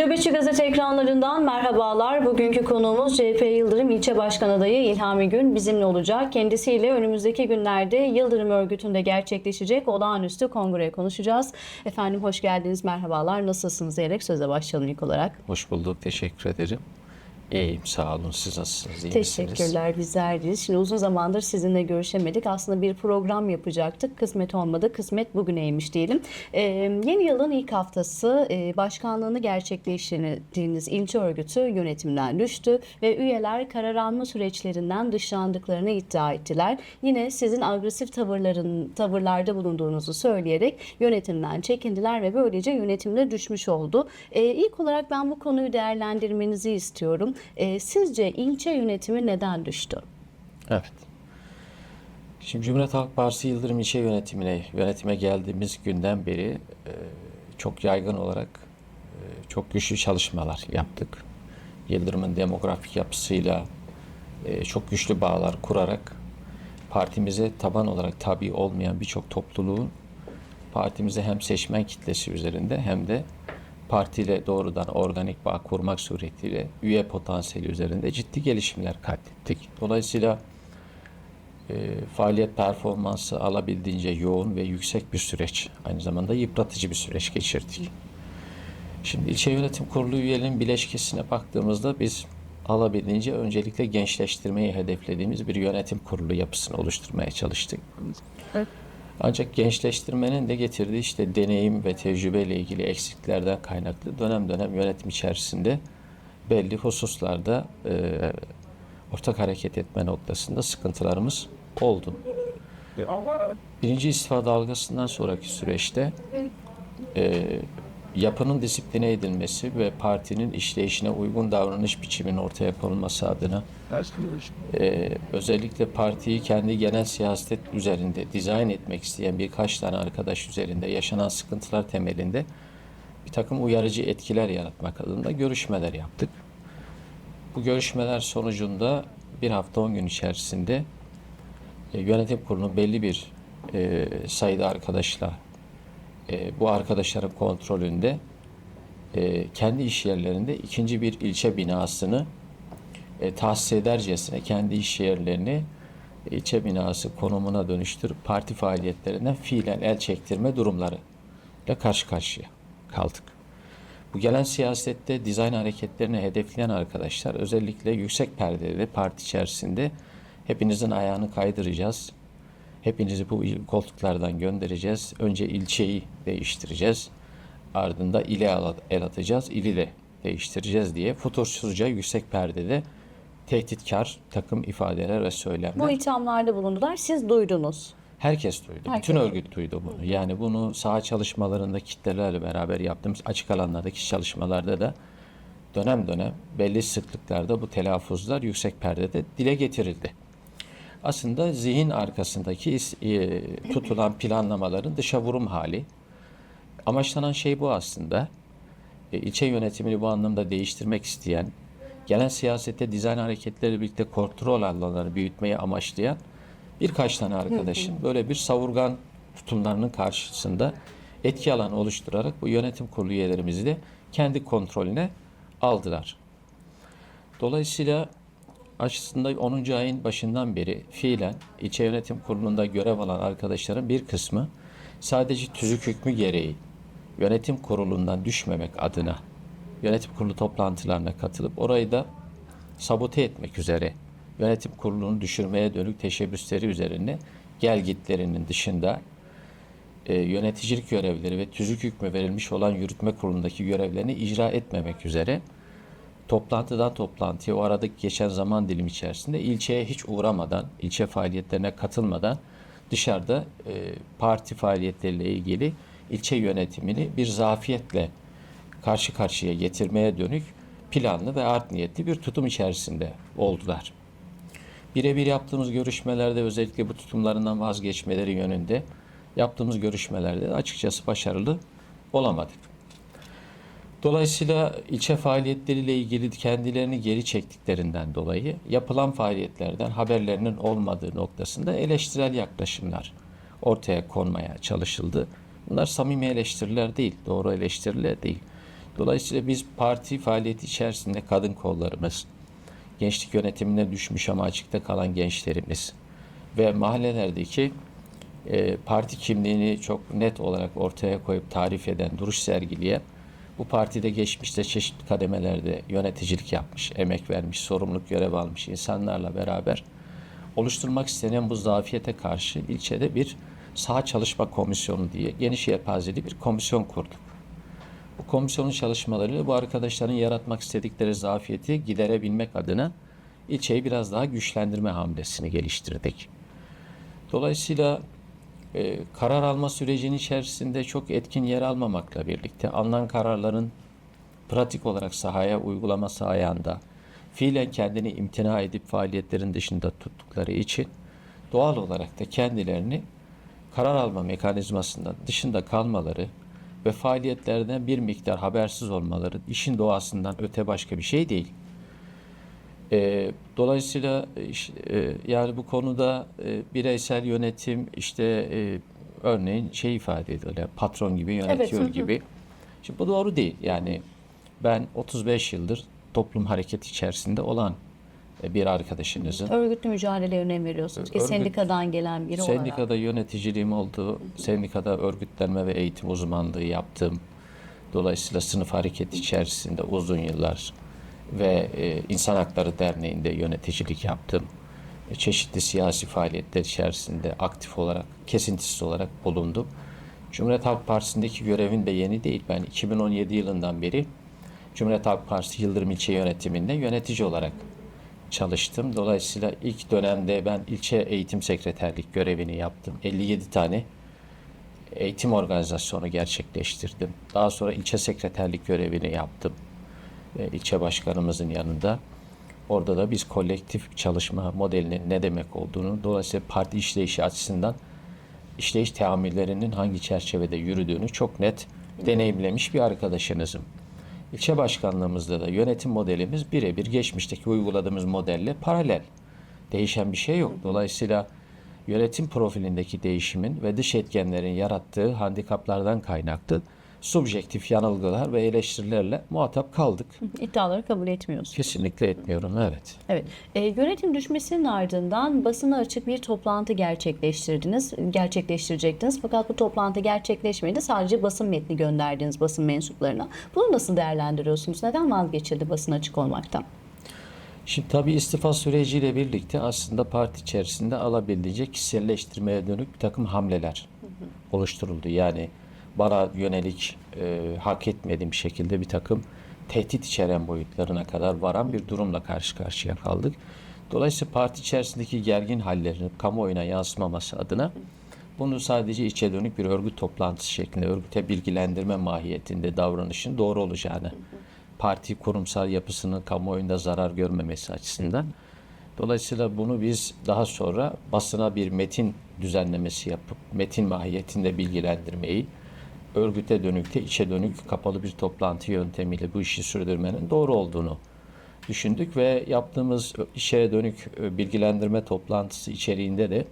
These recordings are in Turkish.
Nöbetçi Gazete ekranlarından merhabalar. Bugünkü konuğumuz CHP Yıldırım İlçe Başkan Adayı İlhami Gün bizimle olacak. Kendisiyle önümüzdeki günlerde Yıldırım Örgütü'nde gerçekleşecek olağanüstü kongreye konuşacağız. Efendim hoş geldiniz, merhabalar. Nasılsınız diyerek söze başlayalım ilk olarak. Hoş bulduk. Teşekkür ederim. İyiyim. Sağ olun. Siz nasılsınız? İyi misiniz? Teşekkürler, bizler deyiz. Şimdi uzun zamandır sizinle görüşemedik. Aslında bir program yapacaktık. Kısmet olmadı. Kısmet bugüneymiş diyelim. Ee, yeni yılın ilk haftası e, başkanlığını gerçekleştirdiğiniz ilçe örgütü yönetimden düştü ve üyeler karar alma süreçlerinden dışlandıklarını iddia ettiler. Yine sizin agresif tavırların tavırlarda bulunduğunuzu söyleyerek yönetimden çekindiler ve böylece yönetimde düşmüş oldu. Ee, ilk olarak ben bu konuyu değerlendirmenizi istiyorum. Ee, sizce ilçe yönetimi neden düştü? Evet. Şimdi Cumhuriyet Halk Partisi Yıldırım İlçe Yönetimine, yönetime geldiğimiz günden beri e, çok yaygın olarak e, çok güçlü çalışmalar yaptık. Yıldırım'ın demografik yapısıyla e, çok güçlü bağlar kurarak partimize taban olarak tabi olmayan birçok topluluğun partimize hem seçmen kitlesi üzerinde hem de partiyle doğrudan organik bağ kurmak suretiyle üye potansiyeli üzerinde ciddi gelişimler kaydettik. Dolayısıyla e, faaliyet performansı alabildiğince yoğun ve yüksek bir süreç. Aynı zamanda yıpratıcı bir süreç geçirdik. Şimdi ilçe yönetim kurulu üyelerinin bileşkesine baktığımızda biz alabildiğince öncelikle gençleştirmeyi hedeflediğimiz bir yönetim kurulu yapısını oluşturmaya çalıştık. Ancak gençleştirmenin de getirdiği işte deneyim ve tecrübeyle ilgili eksiklerden kaynaklı dönem dönem yönetim içerisinde belli hususlarda e, ortak hareket etme noktasında sıkıntılarımız oldu. Birinci istifa dalgasından sonraki süreçte e, yapının disipline edilmesi ve partinin işleyişine uygun davranış biçiminin ortaya konulması adına e, özellikle partiyi kendi genel siyaset üzerinde dizayn etmek isteyen birkaç tane arkadaş üzerinde yaşanan sıkıntılar temelinde bir takım uyarıcı etkiler yaratmak adına görüşmeler yaptık. Bu görüşmeler sonucunda bir hafta on gün içerisinde e, yönetim kurulu belli bir e, sayıda arkadaşla e, bu arkadaşların kontrolünde e, kendi iş yerlerinde ikinci bir ilçe binasını e, tahsis edercesine kendi iş yerlerini ilçe binası konumuna dönüştürüp parti faaliyetlerinden fiilen el çektirme durumları ile karşı karşıya kaldık. Bu gelen siyasette dizayn hareketlerini hedefleyen arkadaşlar özellikle yüksek perdeli parti içerisinde hepinizin ayağını kaydıracağız. Hepinizi bu koltuklardan göndereceğiz. Önce ilçeyi değiştireceğiz. Ardında ile el atacağız. ili de değiştireceğiz diye futursuzca yüksek perdede tehditkar takım ifadeler ve söylemler. Bu ithamlarda bulundular. Siz duydunuz. Herkes duydu. Herkes Bütün örgüt duydu bunu. Yani bunu saha çalışmalarında kitlelerle beraber yaptığımız açık alanlardaki çalışmalarda da dönem dönem belli sıklıklarda bu telaffuzlar yüksek perdede dile getirildi. Aslında zihin arkasındaki e, tutulan planlamaların dışa vurum hali. Amaçlanan şey bu aslında. E, ilçe yönetimini bu anlamda değiştirmek isteyen, gelen siyasette dizayn hareketleri birlikte kontrol alanları büyütmeyi amaçlayan birkaç tane arkadaşın böyle bir savurgan tutumlarının karşısında etki alanı oluşturarak bu yönetim kurulu üyelerimizi de kendi kontrolüne aldılar. Dolayısıyla aslında 10. ayın başından beri fiilen ilçe yönetim kurulunda görev alan arkadaşların bir kısmı sadece tüzük hükmü gereği yönetim kurulundan düşmemek adına yönetim kurulu toplantılarına katılıp orayı da sabote etmek üzere yönetim kurulunu düşürmeye dönük teşebbüsleri üzerine gelgitlerinin dışında e, yöneticilik görevleri ve tüzük hükmü verilmiş olan yürütme kurulundaki görevlerini icra etmemek üzere toplantıdan toplantıya o aradaki geçen zaman dilimi içerisinde ilçeye hiç uğramadan, ilçe faaliyetlerine katılmadan dışarıda e, parti faaliyetleriyle ilgili ilçe yönetimini bir zafiyetle karşı karşıya getirmeye dönük planlı ve art niyetli bir tutum içerisinde oldular. Birebir yaptığımız görüşmelerde özellikle bu tutumlarından vazgeçmeleri yönünde yaptığımız görüşmelerde de açıkçası başarılı olamadık. Dolayısıyla ilçe faaliyetleriyle ilgili kendilerini geri çektiklerinden dolayı yapılan faaliyetlerden haberlerinin olmadığı noktasında eleştirel yaklaşımlar ortaya konmaya çalışıldı. Bunlar samimi eleştiriler değil, doğru eleştiriler değil. Dolayısıyla biz parti faaliyeti içerisinde kadın kollarımız, gençlik yönetimine düşmüş ama açıkta kalan gençlerimiz ve mahallelerdeki e, parti kimliğini çok net olarak ortaya koyup tarif eden, duruş sergileyen bu partide geçmişte çeşitli kademelerde yöneticilik yapmış, emek vermiş, sorumluluk görev almış insanlarla beraber oluşturmak istenen bu zafiyete karşı ilçede bir saha çalışma komisyonu diye geniş yelpazeli bir komisyon kurduk. Bu komisyonun çalışmalarıyla bu arkadaşların yaratmak istedikleri zafiyeti giderebilmek adına ilçeyi biraz daha güçlendirme hamlesini geliştirdik. Dolayısıyla e, karar alma sürecinin içerisinde çok etkin yer almamakla birlikte alınan kararların pratik olarak sahaya uygulaması ayağında fiilen kendini imtina edip faaliyetlerin dışında tuttukları için doğal olarak da kendilerini karar alma mekanizmasından dışında kalmaları ve faaliyetlerden bir miktar habersiz olmaları işin doğasından öte başka bir şey değil. E, dolayısıyla e, yani bu konuda e, bireysel yönetim işte e, örneğin şey ifade ediyorlar patron gibi yönetiyor hı hı. gibi. Şimdi bu doğru değil. Yani ben 35 yıldır toplum hareketi içerisinde olan e, bir arkadaşınızın Örgütlü mücadeleye önem veriyorsunuz ki Örgüt- sendikadan gelen biri olarak. Sendikada yöneticiliğim oldu. Sendikada örgütlenme ve eğitim uzmanlığı yaptım. Dolayısıyla sınıf hareketi içerisinde uzun yıllar ve e, İnsan Hakları Derneği'nde yöneticilik yaptım. E, çeşitli siyasi faaliyetler içerisinde aktif olarak, kesintisiz olarak bulundum. Cumhuriyet Halk Partisi'ndeki görevim de yeni değil. Ben 2017 yılından beri Cumhuriyet Halk Partisi Yıldırım İlçe Yönetiminde yönetici olarak çalıştım. Dolayısıyla ilk dönemde ben ilçe eğitim sekreterlik görevini yaptım. 57 tane eğitim organizasyonu gerçekleştirdim. Daha sonra ilçe sekreterlik görevini yaptım. E, ilçe başkanımızın yanında. Orada da biz kolektif çalışma modelinin ne demek olduğunu, dolayısıyla parti işleyişi açısından işleyiş teamüllerinin hangi çerçevede yürüdüğünü çok net deneyimlemiş bir arkadaşınızım. İlçe başkanlığımızda da yönetim modelimiz birebir geçmişteki uyguladığımız modelle paralel. Değişen bir şey yok. Dolayısıyla yönetim profilindeki değişimin ve dış etkenlerin yarattığı handikaplardan kaynaklı subjektif yanılgılar ve eleştirilerle muhatap kaldık. İddiaları kabul etmiyorsunuz. Kesinlikle etmiyorum, evet. Evet. E, yönetim düşmesinin ardından basına açık bir toplantı gerçekleştirdiniz, gerçekleştirecektiniz. Fakat bu toplantı gerçekleşmedi. Sadece basın metni gönderdiniz basın mensuplarına. Bunu nasıl değerlendiriyorsunuz? Neden vazgeçildi basın açık olmaktan? Şimdi tabii istifa süreciyle birlikte aslında parti içerisinde alabildiğince kişiselleştirmeye dönük bir takım hamleler oluşturuldu. Yani bana yönelik e, hak etmediğim şekilde bir takım tehdit içeren boyutlarına kadar varan bir durumla karşı karşıya kaldık. Dolayısıyla parti içerisindeki gergin hallerin kamuoyuna yansımaması adına bunu sadece içe dönük bir örgüt toplantısı şeklinde örgüte bilgilendirme mahiyetinde davranışın doğru olacağını parti kurumsal yapısının kamuoyunda zarar görmemesi açısından. Dolayısıyla bunu biz daha sonra basına bir metin düzenlemesi yapıp metin mahiyetinde bilgilendirmeyi örgüte dönük de içe dönük kapalı bir toplantı yöntemiyle bu işi sürdürmenin doğru olduğunu düşündük ve yaptığımız işe dönük e, bilgilendirme toplantısı içeriğinde de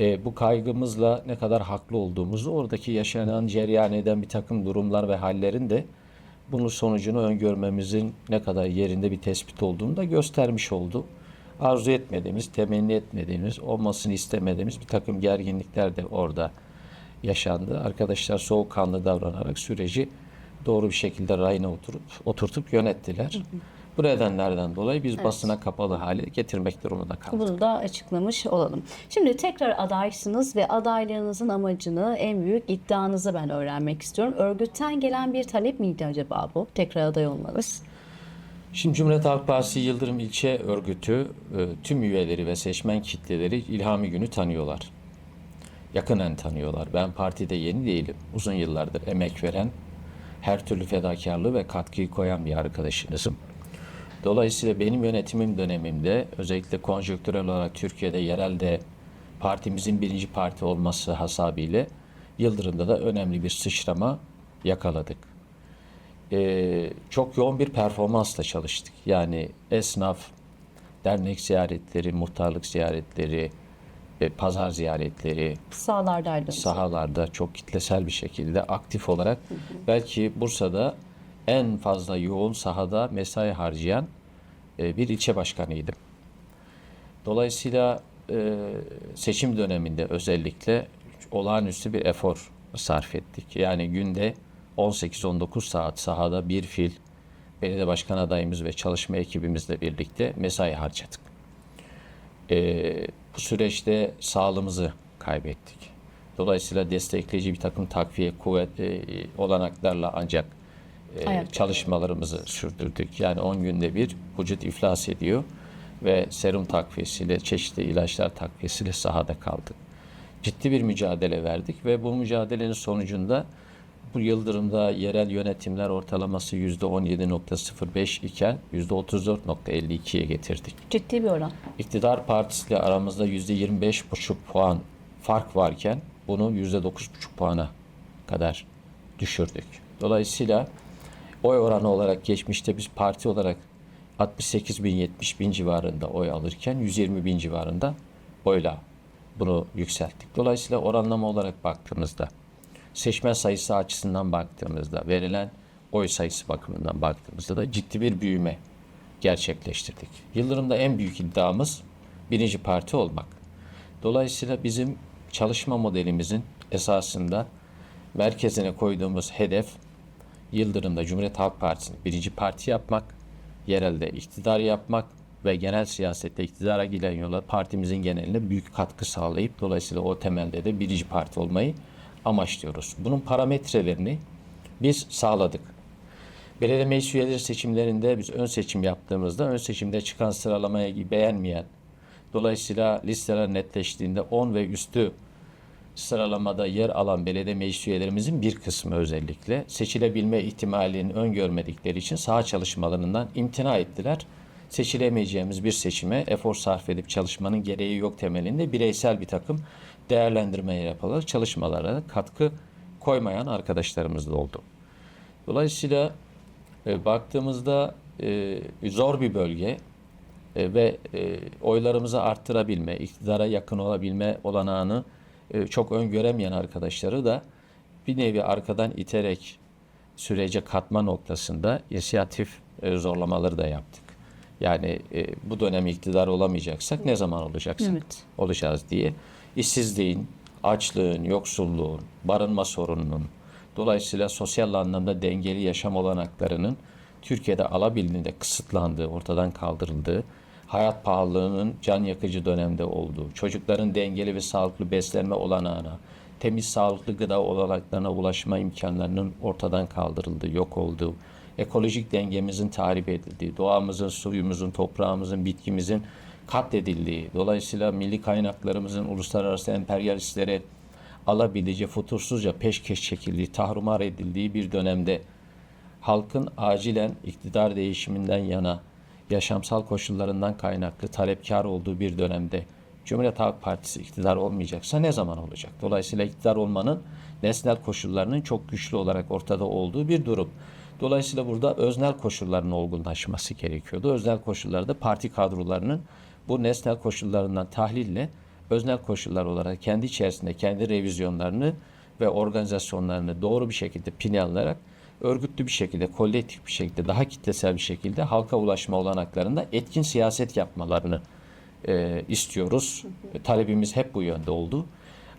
e, bu kaygımızla ne kadar haklı olduğumuzu oradaki yaşanan cereyan eden bir takım durumlar ve hallerin de bunun sonucunu öngörmemizin ne kadar yerinde bir tespit olduğunu da göstermiş oldu. Arzu etmediğimiz, temenni etmediğimiz, olmasını istemediğimiz bir takım gerginlikler de orada yaşandı. Arkadaşlar soğukkanlı davranarak süreci doğru bir şekilde rayına oturup oturtup yönettiler. Bu nedenlerden dolayı biz basına kapalı hale getirmek durumunda kaldık. Bunu da açıklamış olalım. Şimdi tekrar adaysınız ve adaylığınızın amacını, en büyük iddianızı ben öğrenmek istiyorum. Örgütten gelen bir talep miydi acaba bu? Tekrar aday olmanız. Şimdi Cumhuriyet Halk Partisi Yıldırım İlçe Örgütü e, tüm üyeleri ve seçmen kitleleri İlhami Günü tanıyorlar. Yakından tanıyorlar. Ben partide yeni değilim. Uzun yıllardır emek veren, her türlü fedakarlığı ve katkıyı koyan bir arkadaşınızım. Dolayısıyla benim yönetimim dönemimde özellikle konjonktürel olarak Türkiye'de yerelde partimizin birinci parti olması hasabıyla Yıldırım'da da önemli bir sıçrama yakaladık. Ee, çok yoğun bir performansla çalıştık. Yani esnaf, dernek ziyaretleri, muhtarlık ziyaretleri, ve pazar ziyaretleri, Sahalardaydınız. sahalarda çok kitlesel bir şekilde aktif olarak belki Bursa'da en fazla yoğun sahada mesai harcayan e, bir ilçe başkanıydım. Dolayısıyla e, seçim döneminde özellikle olağanüstü bir efor sarf ettik. Yani günde 18-19 saat sahada bir fil belediye başkan adayımız ve çalışma ekibimizle birlikte mesai harcadık. E, bu süreçte sağlığımızı kaybettik. Dolayısıyla destekleyici bir takım takviye kuvvet e, olanaklarla ancak e, çalışmalarımızı sürdürdük. Yani 10 günde bir vücut iflas ediyor ve serum takviyesiyle, çeşitli ilaçlar takviyesiyle sahada kaldık. Ciddi bir mücadele verdik ve bu mücadelenin sonucunda bu Yıldırım'da yerel yönetimler ortalaması %17.05 iken %34.52'ye getirdik. Ciddi bir oran. İktidar partisiyle aramızda %25,5 puan fark varken bunu %9,5 puana kadar düşürdük. Dolayısıyla oy oranı olarak geçmişte biz parti olarak 68 bin 70 bin civarında oy alırken 120 bin civarında oyla bunu yükselttik. Dolayısıyla oranlama olarak baktığımızda seçmen sayısı açısından baktığımızda verilen oy sayısı bakımından baktığımızda da ciddi bir büyüme gerçekleştirdik. Yıldırım'da en büyük iddiamız birinci parti olmak. Dolayısıyla bizim çalışma modelimizin esasında merkezine koyduğumuz hedef Yıldırım'da Cumhuriyet Halk Partisi'ni birinci parti yapmak, yerelde iktidar yapmak ve genel siyasette iktidara giden yola partimizin geneline büyük katkı sağlayıp dolayısıyla o temelde de birinci parti olmayı amaçlıyoruz. Bunun parametrelerini biz sağladık. Belediye meclis üyeleri seçimlerinde biz ön seçim yaptığımızda ön seçimde çıkan sıralamayı beğenmeyen, dolayısıyla listeler netleştiğinde 10 ve üstü sıralamada yer alan belediye meclis üyelerimizin bir kısmı özellikle seçilebilme ihtimalini öngörmedikleri için saha çalışmalarından imtina ettiler. Seçilemeyeceğimiz bir seçime efor sarf edip çalışmanın gereği yok temelinde bireysel bir takım değerlendirme yaparak çalışmalara katkı koymayan arkadaşlarımız da oldu. Dolayısıyla e, baktığımızda e, zor bir bölge e, ve e, oylarımızı arttırabilme, iktidara yakın olabilme olanağını e, çok öngöremeyen arkadaşları da bir nevi arkadan iterek sürece katma noktasında inisiyatif e, zorlamaları da yaptık. Yani e, bu dönem iktidar olamayacaksak ne zaman olacaksın? Evet. Olacağız diye. İşsizliğin, açlığın, yoksulluğun, barınma sorununun, dolayısıyla sosyal anlamda dengeli yaşam olanaklarının Türkiye'de alabildiğinde kısıtlandığı, ortadan kaldırıldığı, hayat pahalılığının can yakıcı dönemde olduğu, çocukların dengeli ve sağlıklı beslenme olanağına, temiz sağlıklı gıda olanaklarına ulaşma imkanlarının ortadan kaldırıldığı, yok olduğu, ekolojik dengemizin tahrip edildiği, doğamızın, suyumuzun, toprağımızın, bitkimizin katledildiği, dolayısıyla milli kaynaklarımızın uluslararası emperyalistlere alabildiğince futursuzca peşkeş çekildiği, tahrumar edildiği bir dönemde halkın acilen iktidar değişiminden yana yaşamsal koşullarından kaynaklı talepkar olduğu bir dönemde Cumhuriyet Halk Partisi iktidar olmayacaksa ne zaman olacak? Dolayısıyla iktidar olmanın nesnel koşullarının çok güçlü olarak ortada olduğu bir durum. Dolayısıyla burada öznel koşulların olgunlaşması gerekiyordu. Öznel koşullarda parti kadrolarının bu nesnel koşullarından tahlille öznel koşullar olarak kendi içerisinde kendi revizyonlarını ve organizasyonlarını doğru bir şekilde planlayarak örgütlü bir şekilde, kolektif bir şekilde, daha kitlesel bir şekilde halka ulaşma olanaklarında etkin siyaset yapmalarını e, istiyoruz. E, talebimiz hep bu yönde oldu.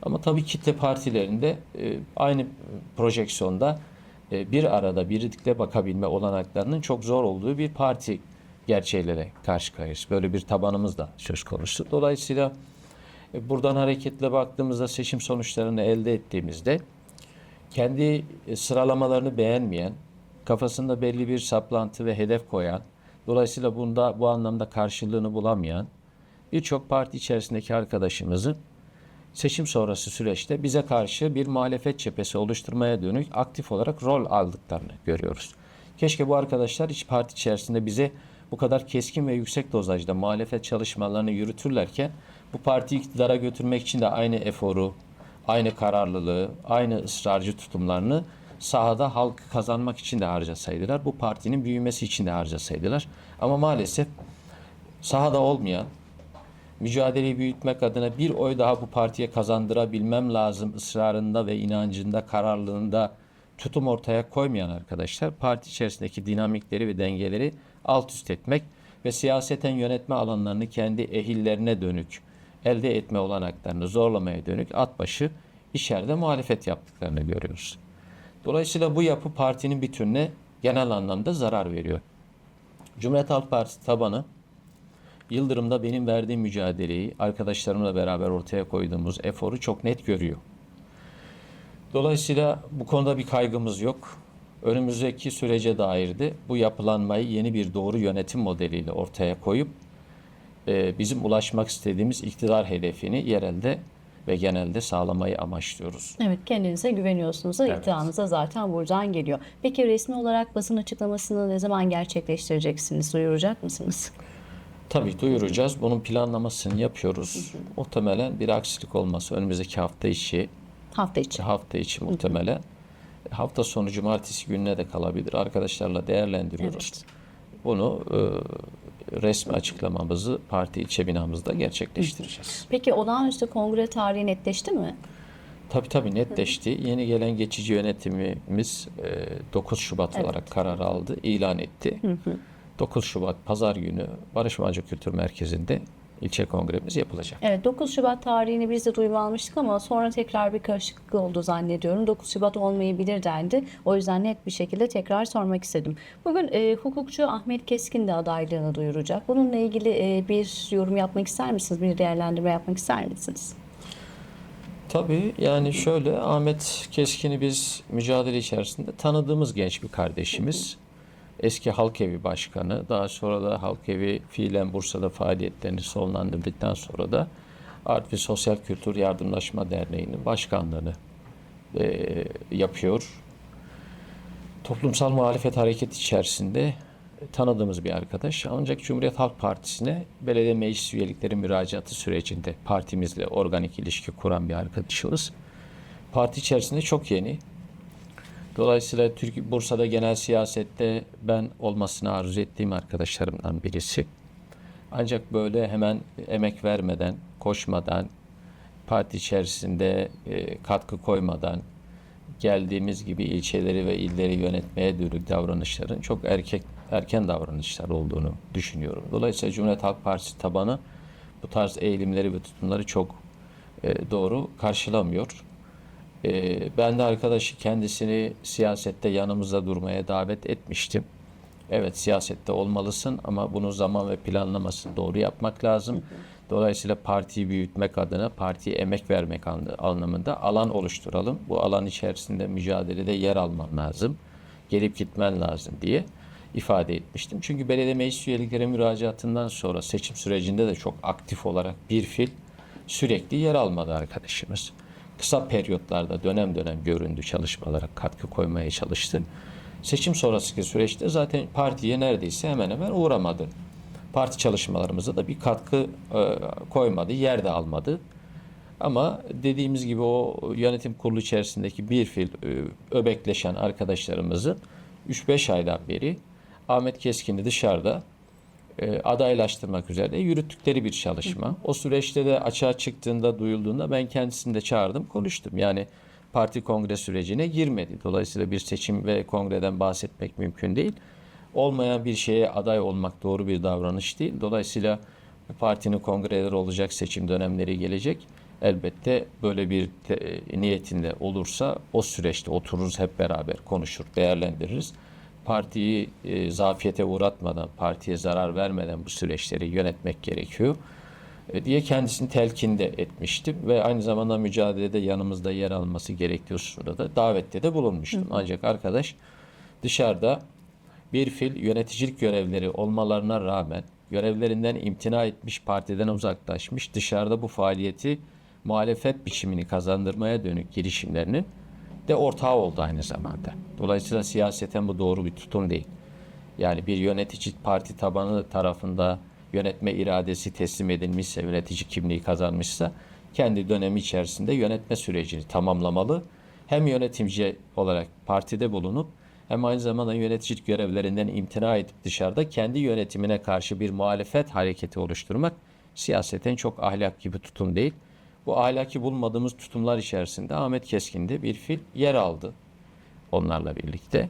Ama tabii kitle partilerinde e, aynı projeksiyonda bir arada birlikte bakabilme olanaklarının çok zor olduğu bir parti gerçeğiyle karşı karşıyayız. Böyle bir tabanımız da söz konusu. Dolayısıyla e, buradan hareketle baktığımızda seçim sonuçlarını elde ettiğimizde kendi e, sıralamalarını beğenmeyen, kafasında belli bir saplantı ve hedef koyan, dolayısıyla bunda bu anlamda karşılığını bulamayan birçok parti içerisindeki arkadaşımızın seçim sonrası süreçte bize karşı bir muhalefet cephesi oluşturmaya dönük aktif olarak rol aldıklarını görüyoruz. Keşke bu arkadaşlar iç parti içerisinde bize bu kadar keskin ve yüksek dozajda muhalefet çalışmalarını yürütürlerken bu partiyi iktidara götürmek için de aynı eforu, aynı kararlılığı, aynı ısrarcı tutumlarını sahada halkı kazanmak için de harcasaydılar. Bu partinin büyümesi için de harcasaydılar. Ama maalesef sahada olmayan, mücadeleyi büyütmek adına bir oy daha bu partiye kazandırabilmem lazım ısrarında ve inancında, kararlılığında tutum ortaya koymayan arkadaşlar parti içerisindeki dinamikleri ve dengeleri alt üst etmek ve siyaseten yönetme alanlarını kendi ehillerine dönük elde etme olanaklarını zorlamaya dönük at başı içeride muhalefet yaptıklarını görüyoruz. Dolayısıyla bu yapı partinin bütününe genel anlamda zarar veriyor. Cumhuriyet Halk Partisi tabanı Yıldırım'da benim verdiğim mücadeleyi arkadaşlarımla beraber ortaya koyduğumuz eforu çok net görüyor. Dolayısıyla bu konuda bir kaygımız yok. Önümüzdeki sürece dair de bu yapılanmayı yeni bir doğru yönetim modeliyle ortaya koyup e, bizim ulaşmak istediğimiz iktidar hedefini yerelde ve genelde sağlamayı amaçlıyoruz. Evet kendinize güveniyorsunuz. Evet. İddianız da zaten buradan geliyor. Peki resmi olarak basın açıklamasını ne zaman gerçekleştireceksiniz? Duyuracak mısınız? Tabii duyuracağız. Bunun planlamasını yapıyoruz. Muhtemelen bir aksilik olması önümüzdeki hafta içi, Hafta içi. hafta içi muhtemelen. Hafta sonu cumartesi gününe de kalabilir. Arkadaşlarla değerlendiriyoruz. Evet. Bunu e, resmi açıklamamızı parti ilçe binamızda gerçekleştireceğiz. Peki olağanüstü kongre tarihi netleşti mi? Tabii tabii netleşti. Yeni gelen geçici yönetimimiz e, 9 Şubat Evet. olarak karar aldı, ilan etti. 9 Şubat Pazar günü Barış Manço Kültür Merkezi'nde ilçe kongremiz yapılacak. Evet 9 Şubat tarihini biz de duyum almıştık ama sonra tekrar bir karışıklık oldu zannediyorum. 9 Şubat olmayabilir dendi. O yüzden net bir şekilde tekrar sormak istedim. Bugün e, hukukçu Ahmet Keskin de adaylığını duyuracak. Bununla ilgili e, bir yorum yapmak ister misiniz? Bir değerlendirme yapmak ister misiniz? Tabii yani şöyle Ahmet Keskin'i biz mücadele içerisinde tanıdığımız genç bir kardeşimiz. Eski Halk Evi Başkanı, daha sonra da Halk Evi fiilen Bursa'da faaliyetlerini sonlandırdıktan sonra da Artvi Sosyal Kültür Yardımlaşma Derneği'nin başkanlığını eee, yapıyor. Toplumsal muhalefet hareketi içerisinde tanıdığımız bir arkadaş. Ancak Cumhuriyet Halk Partisi'ne belediye meclis üyelikleri müracaatı sürecinde partimizle organik ilişki kuran bir arkadaşımız. Parti içerisinde çok yeni. Dolayısıyla Türkiye Bursa'da genel siyasette ben olmasını arzu ettiğim arkadaşlarımdan birisi. Ancak böyle hemen emek vermeden, koşmadan, parti içerisinde e, katkı koymadan, geldiğimiz gibi ilçeleri ve illeri yönetmeye dönük davranışların çok erkek erken davranışlar olduğunu düşünüyorum. Dolayısıyla Cumhuriyet Halk Partisi tabanı bu tarz eğilimleri ve tutumları çok e, doğru karşılamıyor. E, ben de arkadaşı kendisini siyasette yanımızda durmaya davet etmiştim. Evet siyasette olmalısın ama bunu zaman ve planlamasını doğru yapmak lazım. Dolayısıyla partiyi büyütmek adına partiye emek vermek anlamında alan oluşturalım. Bu alan içerisinde mücadelede yer alman lazım. Gelip gitmen lazım diye ifade etmiştim. Çünkü belediye meclis üyelikleri müracaatından sonra seçim sürecinde de çok aktif olarak bir fil sürekli yer almadı arkadaşımız. Kısa periyotlarda dönem dönem göründü çalışmalara katkı koymaya çalıştı. Seçim sonrasındaki süreçte zaten partiye neredeyse hemen hemen uğramadı. Parti çalışmalarımıza da bir katkı e, koymadı, yer de almadı. Ama dediğimiz gibi o yönetim kurulu içerisindeki bir fil e, öbekleşen arkadaşlarımızın 3-5 aydan beri Ahmet Keskin'i dışarıda adaylaştırmak üzere yürüttükleri bir çalışma. O süreçte de açığa çıktığında, duyulduğunda ben kendisini de çağırdım, konuştum. Yani parti kongre sürecine girmedi. Dolayısıyla bir seçim ve kongreden bahsetmek mümkün değil. Olmayan bir şeye aday olmak doğru bir davranış değil. Dolayısıyla partinin kongreleri olacak, seçim dönemleri gelecek. Elbette böyle bir te- niyetinde olursa o süreçte otururuz hep beraber konuşur, değerlendiririz. Partiyi e, zafiyete uğratmadan, partiye zarar vermeden bu süreçleri yönetmek gerekiyor e, diye kendisini telkinde etmiştim ve aynı zamanda mücadelede yanımızda yer alması gerektiği hususunda da davette de bulunmuştum. Ancak arkadaş dışarıda bir fil yöneticilik görevleri olmalarına rağmen görevlerinden imtina etmiş, partiden uzaklaşmış, dışarıda bu faaliyeti muhalefet biçimini kazandırmaya dönük girişimlerinin de ortağı oldu aynı zamanda. Dolayısıyla siyaseten bu doğru bir tutum değil. Yani bir yönetici parti tabanı tarafında yönetme iradesi teslim edilmişse, yönetici kimliği kazanmışsa kendi dönemi içerisinde yönetme sürecini tamamlamalı. Hem yönetimci olarak partide bulunup hem aynı zamanda yöneticilik görevlerinden imtina edip dışarıda kendi yönetimine karşı bir muhalefet hareketi oluşturmak siyaseten çok ahlaki bir tutum değil. Bu ahlaki bulmadığımız tutumlar içerisinde Ahmet Keskin'de bir fil yer aldı. onlarla birlikte.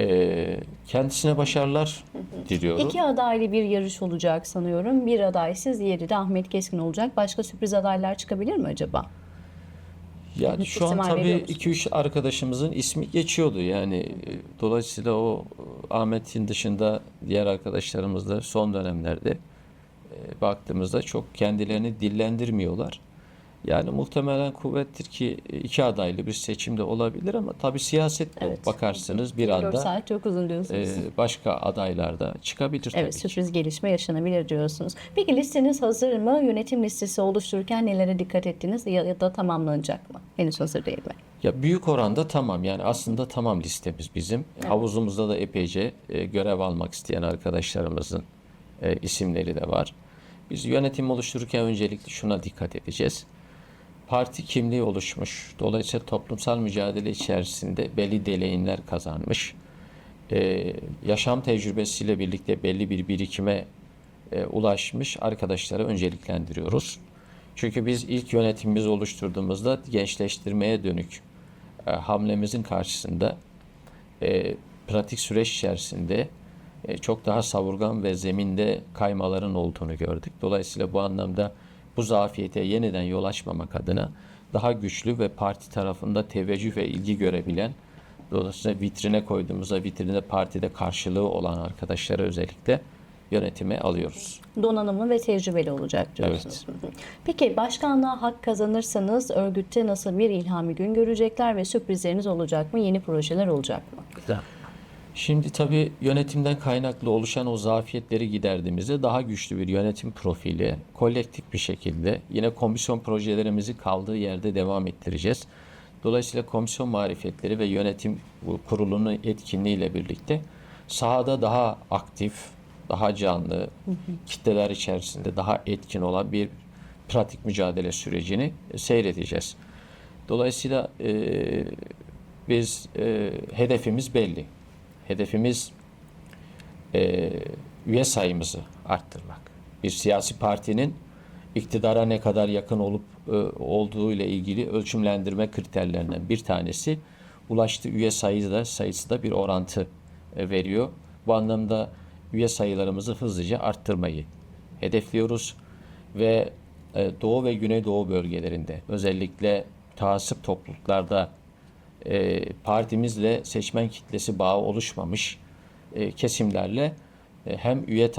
Ee, kendisine başarılar diliyorum. İki adaylı bir yarış olacak sanıyorum. Bir adaysız, diğeri de Ahmet Keskin olacak. Başka sürpriz adaylar çıkabilir mi acaba? Yani şu an tabii veriyor musunuz? 2-3 arkadaşımızın ismi geçiyordu. Yani e, dolayısıyla o Ahmet'in dışında diğer arkadaşlarımız da son dönemlerde baktığımızda çok kendilerini dillendirmiyorlar. Yani muhtemelen kuvvettir ki e, iki adaylı bir seçimde olabilir ama tabii siyaset. Evet. bakarsınız bir 4 anda saat çok uzun e, diyorsunuz. başka adaylar da çıkabilir tabii Evet ki. sürpriz gelişme yaşanabilir diyorsunuz. Peki listeniz hazır mı? Yönetim listesi oluştururken nelere dikkat ettiniz ya, ya da tamamlanacak mı? Henüz hazır değil mi? Ya büyük oranda tamam yani aslında tamam listemiz bizim. Havuzumuzda da epeyce e, görev almak isteyen arkadaşlarımızın e, isimleri de var. Biz yönetim oluştururken öncelikle şuna dikkat edeceğiz. Parti kimliği oluşmuş. Dolayısıyla toplumsal mücadele içerisinde belli deneyimler kazanmış. E, yaşam tecrübesiyle birlikte belli bir birikime e, ulaşmış arkadaşları önceliklendiriyoruz. Çünkü biz ilk yönetimimizi oluşturduğumuzda gençleştirmeye dönük e, hamlemizin karşısında e, pratik süreç içerisinde çok daha savurgan ve zeminde kaymaların olduğunu gördük. Dolayısıyla bu anlamda bu zafiyete yeniden yol açmamak adına daha güçlü ve parti tarafında teveccüh ve ilgi görebilen dolayısıyla vitrine koyduğumuzda vitrinde partide karşılığı olan arkadaşları özellikle yönetime alıyoruz. Donanımlı ve tecrübeli olacak diyorsunuz. Hı. Peki başkanlığa hak kazanırsanız örgütte nasıl bir ilhami gün görecekler ve sürprizleriniz olacak mı? Yeni projeler olacak mı? Şimdi tabii yönetimden kaynaklı oluşan o zafiyetleri giderdiğimizde daha güçlü bir yönetim profili, kolektif bir şekilde yine komisyon projelerimizi kaldığı yerde devam ettireceğiz. Dolayısıyla komisyon marifetleri ve yönetim kurulunun etkinliğiyle birlikte sahada daha aktif, daha canlı, kitleler içerisinde daha etkin olan bir pratik mücadele sürecini seyredeceğiz. Dolayısıyla e, biz e, hedefimiz belli. Hedefimiz e, üye sayımızı arttırmak. Bir siyasi partinin iktidara ne kadar yakın olup e, olduğu ile ilgili ölçümlendirme kriterlerinden bir tanesi ulaştığı üye sayısı da sayısı da bir orantı e, veriyor. Bu anlamda üye sayılarımızı hızlıca arttırmayı hedefliyoruz ve e, Doğu ve Güneydoğu bölgelerinde özellikle taasıp topluluklarda e, partimizle seçmen kitlesi bağı oluşmamış e, kesimlerle e, hem üye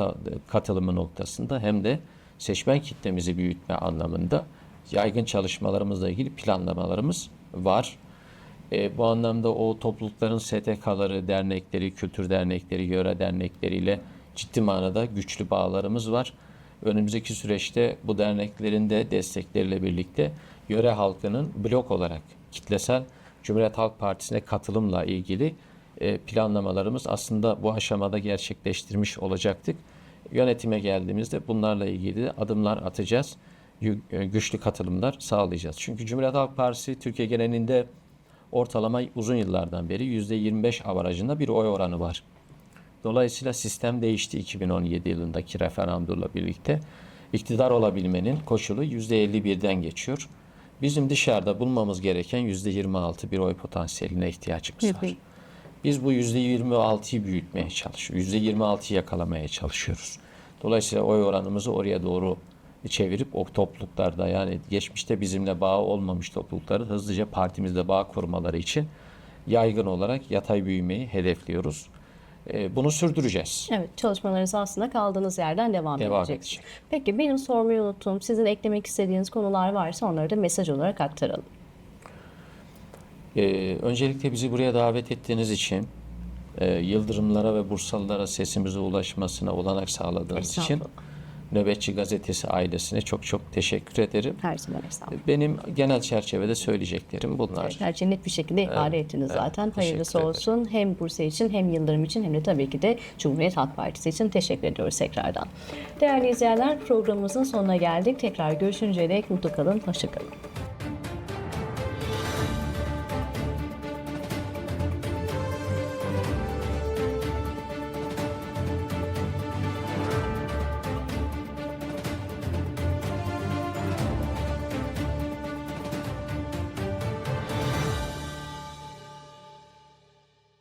katılımı noktasında hem de seçmen kitlemizi büyütme anlamında yaygın çalışmalarımızla ilgili planlamalarımız var. E, bu anlamda o toplulukların STK'ları, dernekleri, kültür dernekleri, yöre dernekleriyle ciddi manada güçlü bağlarımız var. Önümüzdeki süreçte bu derneklerin de destekleriyle birlikte yöre halkının blok olarak kitlesel Cumhuriyet Halk Partisi'ne katılımla ilgili e, planlamalarımız aslında bu aşamada gerçekleştirmiş olacaktık. Yönetime geldiğimizde bunlarla ilgili adımlar atacağız. E, Güçlü katılımlar sağlayacağız. Çünkü Cumhuriyet Halk Partisi Türkiye genelinde ortalama uzun yıllardan beri %25 avarajında bir oy oranı var. Dolayısıyla sistem değişti 2017 yılındaki referandumla birlikte. İktidar olabilmenin koşulu %51'den geçiyor. Bizim dışarıda bulmamız gereken %26 bir oy potansiyeline ihtiyacımız var. Biz bu %26'yı büyütmeye çalışıyoruz. %26'yı yakalamaya çalışıyoruz. Dolayısıyla oy oranımızı oraya doğru çevirip o topluluklarda yani geçmişte bizimle bağı olmamış toplulukları hızlıca partimizle bağ kurmaları için yaygın olarak yatay büyümeyi hedefliyoruz. Ee, Bunu sürdüreceğiz. Evet çalışmalarınız aslında kaldığınız yerden devam, Devam edecek. edecek. Peki benim sormayı unuttuğum sizin eklemek istediğiniz konular varsa onları da mesaj olarak aktaralım. Ee, öncelikle bizi buraya davet ettiğiniz için, e, Yıldırımlara ve Bursalılara sesimize ulaşmasına olanak sağladığınız için. Nöbetçi Gazetesi ailesine çok çok teşekkür ederim. Her zaman estağfurullah. Benim genel çerçevede söyleyeceklerim bunlar. Her şeyi net bir şekilde ifade ettiniz evet, zaten. Hayırlısı ederim. olsun hem Bursa için hem Yıldırım için hem de tabii ki de Cumhuriyet Halk Partisi için teşekkür ediyoruz tekrardan. Değerli izleyenler programımızın sonuna geldik. Tekrar görüşünceye dek mutlu kalın, hoşça kalın.